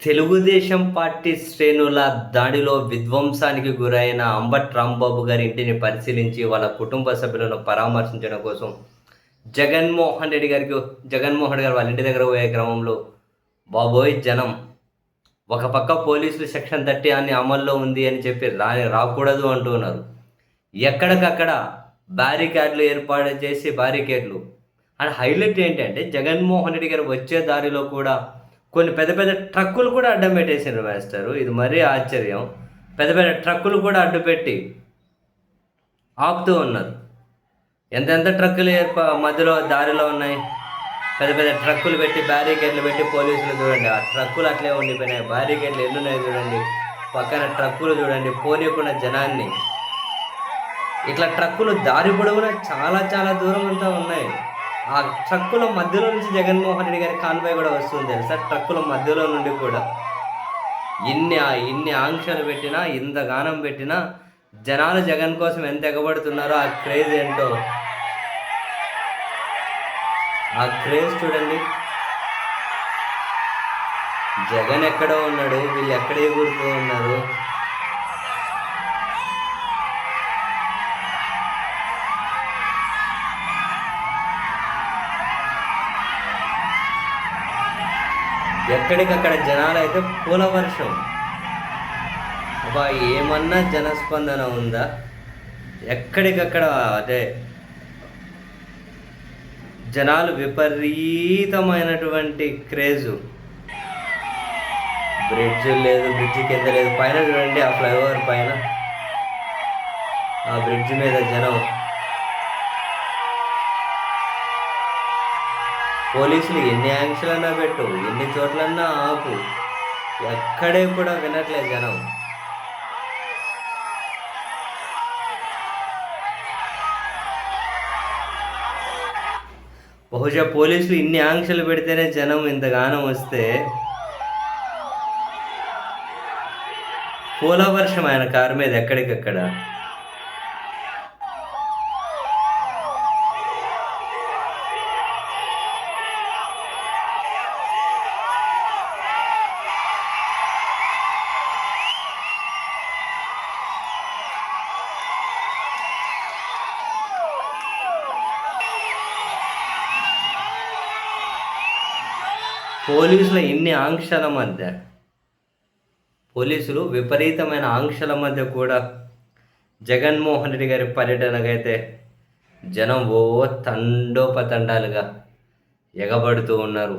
Telugu Desam party శ్రేణుల దాడిలో విధ్వంసానికి గురైన అంబట్ రాంబాబు గారి ఇంటిని పరిశీలించి వాళ్ళ కుటుంబ సభ్యులను పరామర్శించడం కోసం జగన్మోహన్ రెడ్డి గారికి జగన్మోహన్ గారు వాళ్ళ ఇంటి దగ్గర పోయే క్రమంలో బాబోయ్ జనం ఒక పక్క పోలీసులు సెక్షన్ థర్టీ అని అమల్లో ఉంది అని చెప్పి రా రాకూడదు అంటున్నారు. ఎక్కడికక్కడ బ్యారికేడ్లు ఏర్పాటు చేసి బ్యారికేడ్లు. అండ్ హైలైట్ ఏంటంటే జగన్మోహన్ రెడ్డి గారు వచ్చే దారిలో కూడా కొన్ని పెద్ద పెద్ద ట్రక్కులు కూడా అడ్డం పెట్టేసారు మాస్టరు. ఇది మరీ ఆశ్చర్యం. పెద్ద పెద్ద ట్రక్కులు కూడా అడ్డు పెట్టి ఆపుతూ ఉన్నారు. ఎంతెంత ట్రక్కులు ఏర్ప మధ్యలో దారిలో ఉన్నాయి. పెద్ద పెద్ద ట్రక్కులు పెట్టి బ్యారికేడ్లు పెట్టి పోలీసులు చూడండి. ఆ ట్రక్కులు అట్లే ఉండిపోయినాయి. బ్యారికేడ్లు ఎన్ని ఉన్నాయి చూడండి. పక్కన ట్రక్కులు చూడండి. పోనీయకుండా జనాన్ని. ఇట్లా ట్రక్కులు దారి పొడవునా చాలా చాలా దూరం అంతా ఉన్నాయి. ఆ ట్రక్కుల మధ్యలో నుంచి జగన్మోహన్ రెడ్డి గారి కాన్వాయ్ కూడా వస్తుంది తెలుసా? ట్రక్కుల మధ్యలో నుండి కూడా. ఇన్ని ఇన్ని ఆంక్షలు పెట్టినా ఇంత గానం పెట్టినా జనాలు జగన్ కోసం ఎంత ఎగబడుతున్నారో ఆ క్రేజ్ ఏంటో. ఆ క్రేజ్ చూడండి. జగన్ ఎక్కడో ఉన్నాడు వీళ్ళు ఎక్కడ ఎగురుతూ ఉన్నారు? ఎక్కడికక్కడ జనాలు అయితే పూల వర్షం అబ్బా ఏమన్నా జనస్పందన ఉందా? ఎక్కడికక్కడ అదే జనాలు విపరీతమైనటువంటి క్రేజు. బ్రిడ్జ్ లేదు బ్రిడ్జ్ కింద లేదు. పైన చూడండి ఆ ఫ్లైఓవర్ పైన. ఆ బ్రిడ్జ్ మీద జనం. పోలీసులు ఎన్ని ఆంక్షలన్నా పెట్టు ఎన్ని చోట్లన్నా ఆపు. ఎక్కడే కూడా వినట్లేదు జనం. బహుశా పోలీసులు ఇన్ని ఆంక్షలు పెడితేనే జనం ఇంతగానం వస్తే పూల వర్షం ఆయన కారు మీద ఎక్కడికక్కడ? పోలీసుల ఇన్ని ఆంక్షల మధ్య పోలీసులు విపరీతమైన ఆంక్షల మధ్య కూడా జగన్మోహన్ రెడ్డి గారి పర్యటనకైతే జనం ఓ తండోపతండాలుగా ఎగబడుతూ ఉన్నారు.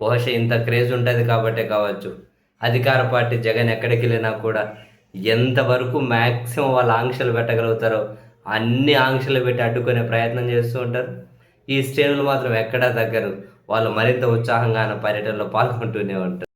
బహుశా ఇంత క్రేజ్ ఉంటుంది కాబట్టే కావచ్చు. అధికార పార్టీ జగన్ ఎక్కడికి వెళ్ళినా కూడా ఎంతవరకు మ్యాక్సిమం వాళ్ళ ఆంక్షలు పెట్టగలుగుతారో అన్ని ఆంక్షలు పెట్టి అడ్డుకునే ప్రయత్నం చేస్తూ ఉంటారు. ఈ శ్రేణులు మాత్రం ఎక్కడా తగ్గరు. వాళ్ళు మరింత ఉత్సాహంగా పర్యటనలో పాల్గొంటూనే ఉంటారు.